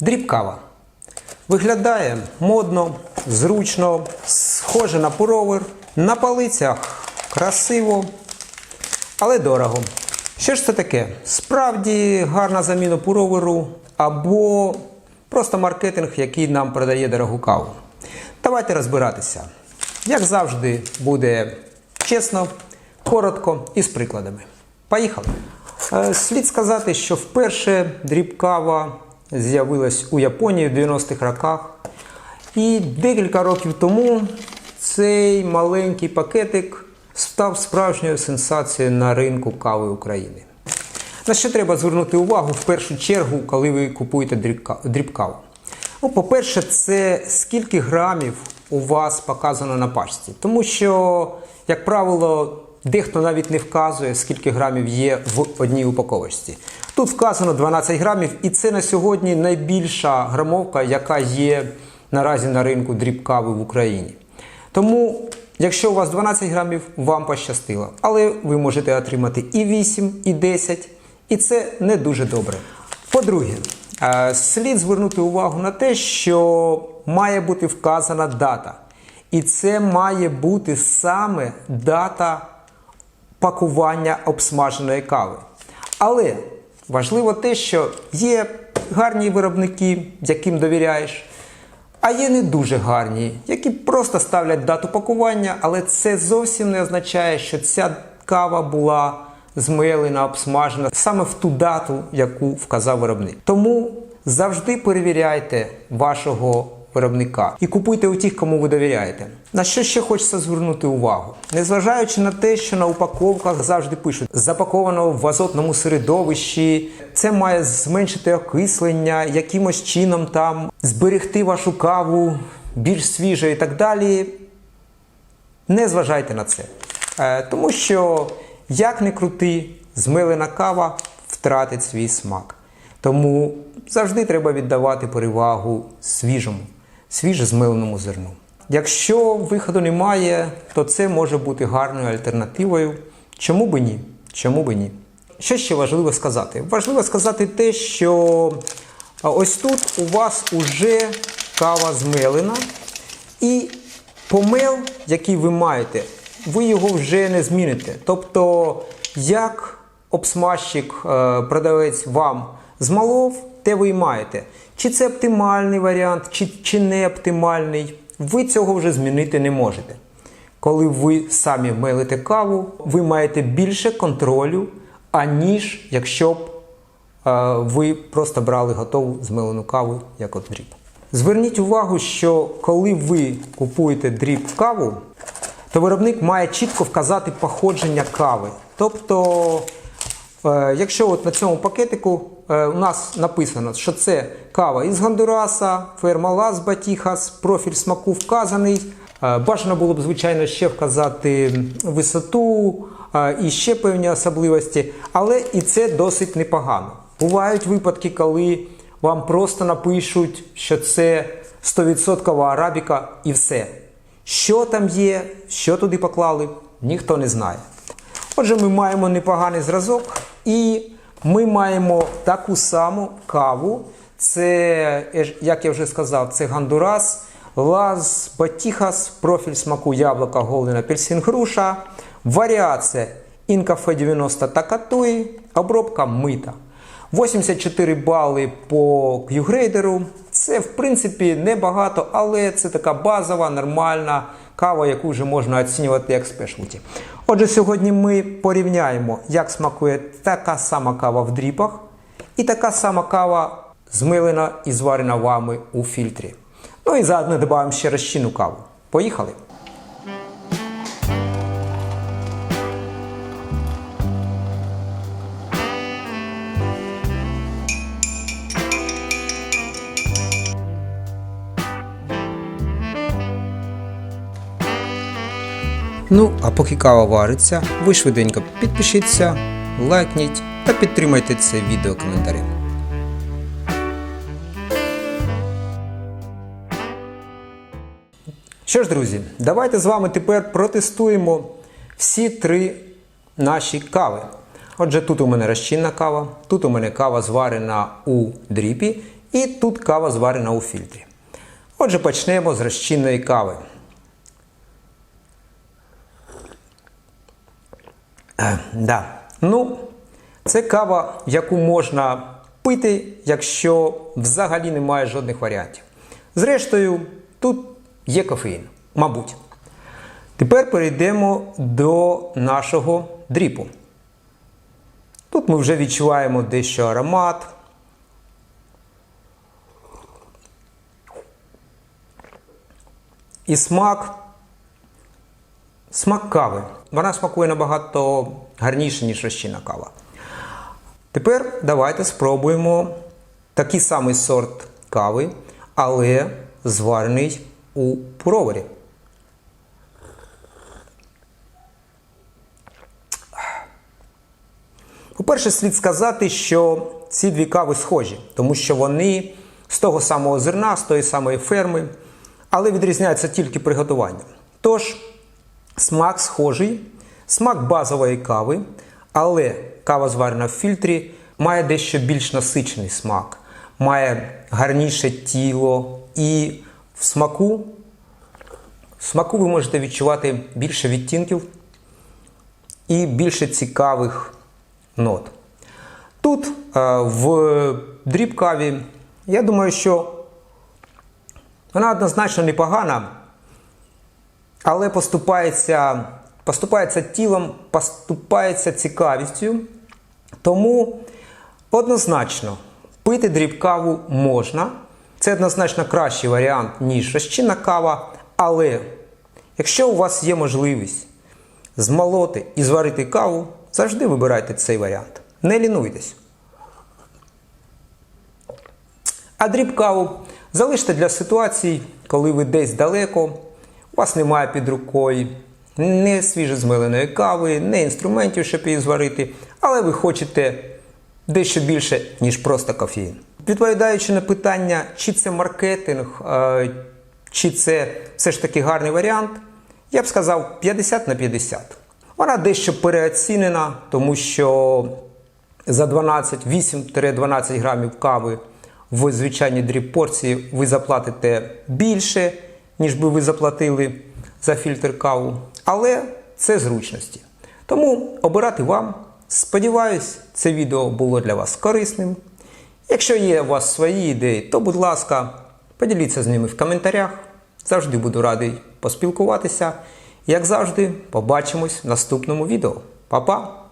Дріб кава. Виглядає модно, зручно, схоже на пуровер, на полицях красиво, але дорого. Що ж це таке? Справді гарна заміна пуроверу або просто маркетинг, який нам продає дорогу каву. Давайте розбиратися. Як завжди, буде чесно, коротко і з прикладами. Поїхали! Е, Слід сказати, що вперше дріб кава з'явилась у Японії в 90-х роках. І декілька років тому цей маленький пакетик став справжньою сенсацією на ринку кави України. На що треба звернути увагу в першу чергу, коли ви купуєте дріб-каву? Ну, по-перше, це скільки грамів у вас показано на пачці. Тому що, як правило, дехто навіть не вказує, скільки грамів є в одній упаковочці. Тут вказано 12 грамів, і це на сьогодні найбільша грамовка, яка є наразі на ринку дріб кави в Україні. Тому, якщо у вас 12 грамів, вам пощастило. Але ви можете отримати і 8, і 10, і це не дуже добре. По-друге, е, слід звернути увагу на те, що має бути вказана дата. І це має бути саме дата пакування обсмаженої кави. Але важливо те, що є гарні виробники, яким довіряєш, а є не дуже гарні, які просто ставлять дату пакування, але це зовсім не означає, що ця кава була змелена, обсмажена саме в ту дату, яку вказав виробник. Тому завжди перевіряйте вашого виробника і купуйте у тих, кому ви довіряєте. На що ще хочеться звернути увагу? Незважаючи на те, що на упаковках завжди пишуть запаковано в азотному середовищі, це має зменшити окислення, якимось чином там зберегти вашу каву більш свіжою і так далі. Не зважайте на це. Е, тому що, як не крути, змилена кава втратить свій смак. Тому завжди треба віддавати перевагу свіжому, свіже змиленому зерну. Якщо виходу немає, то це може бути гарною альтернативою. Чому би ні? Чому би ні? Що ще важливо сказати? Важливо сказати те, що ось тут у вас уже кава змелена, і помел, який ви маєте, ви його вже не зміните. Тобто, як обсмажчик, е, продавець вам змалов, те ви і маєте. Чи це оптимальний варіант, чи, чи не оптимальний, ви цього вже змінити не можете. Коли ви самі мелите каву, ви маєте більше контролю, аніж якщо б е, ви просто брали готову змелену каву як от дріб. Зверніть увагу, що коли ви купуєте дріб каву, то виробник має чітко вказати походження кави. Тобто, е, якщо от на цьому пакетику у нас написано, що це кава із Гондураса, ферма Лас Батіхас, профіль смаку вказаний. Е, Бажано було б, звичайно, ще вказати висоту е, і ще певні особливості, але і це досить непогано. Бувають випадки, коли вам просто напишуть, що це 100% арабіка і все. Що там є, що туди поклали, ніхто не знає. Отже, ми маємо непоганий зразок, і ми маємо таку саму каву. Це, як я вже сказав, це Гондурас, Лаз Батіхас, профіль смаку яблука, голден апельсин, груша, варіація Інкафе 90 Такатуї, обробка мита. 84 бали по Q-грейдеру. Це, в принципі, небагато, але це така базова, нормальна кава, яку вже можна оцінювати як спешлті. Отже, сьогодні ми порівняємо, як смакує така сама кава в дріпах і така сама кава змилена і зварена вами у фільтрі. Ну і заодно додаємо ще розчинну каву. Поїхали! Ну, а поки кава вариться, ви швиденько підпишіться, лайкніть та підтримайте це відео коментарем. Що ж, друзі, давайте з вами тепер протестуємо всі три наші кави. Отже, тут у мене розчинна кава, тут у мене кава зварена у дріпі, І тут кава зварена у фільтрі. Отже, почнемо з розчинної кави. Да. Ну, це кава, яку можна пити, якщо взагалі немає жодних варіантів. Зрештою, тут є кофеїн, мабуть. Тепер перейдемо до нашого дріпу. Тут ми вже відчуваємо дещо аромат. І смак. Смак кави. Вона смакує набагато гарніше, ніж розчинна кава. Тепер давайте спробуємо такий самий сорт кави, але зварений у пуровері. По-перше, слід сказати, що ці дві кави схожі, тому що вони з того самого зерна, з тої самої ферми, але відрізняються тільки приготуванням. Тож, смак схожий, смак базової кави, але кава зварена в фільтрі має дещо більш насичений смак, має гарніше тіло і в смаку, в смаку ви можете відчувати більше відтінків і більше цікавих нот. Тут е, в дріб каві, я думаю, що вона однозначно непогана, але поступається, поступається тілом, поступається цікавістю. Тому однозначно пити дріб каву можна. Це однозначно кращий варіант, ніж розчинна кава. Але якщо у вас є можливість змолоти і зварити каву, завжди вибирайте цей варіант. Не лінуйтесь. А дріб каву залиште для ситуацій, коли ви десь далеко, у вас немає під рукою не свіжозмеленої кави, не інструментів, щоб її зварити, але ви хочете дещо більше, ніж просто кофеїн. Відповідаючи на питання, чи це маркетинг, е, чи це все ж таки гарний варіант, я б сказав 50 на 50. Вона дещо переоцінена, тому що за 12, 8-12 грамів кави в звичайній дріб порції ви заплатите більше, ніж би ви заплатили за фільтр каву. Але це зручності. Тому обирати вам. Сподіваюсь, це відео було для вас корисним. Якщо є у вас свої ідеї, то, будь ласка, поділіться з ними в коментарях. Завжди буду радий поспілкуватися. Як завжди, побачимось в наступному відео. Па-па!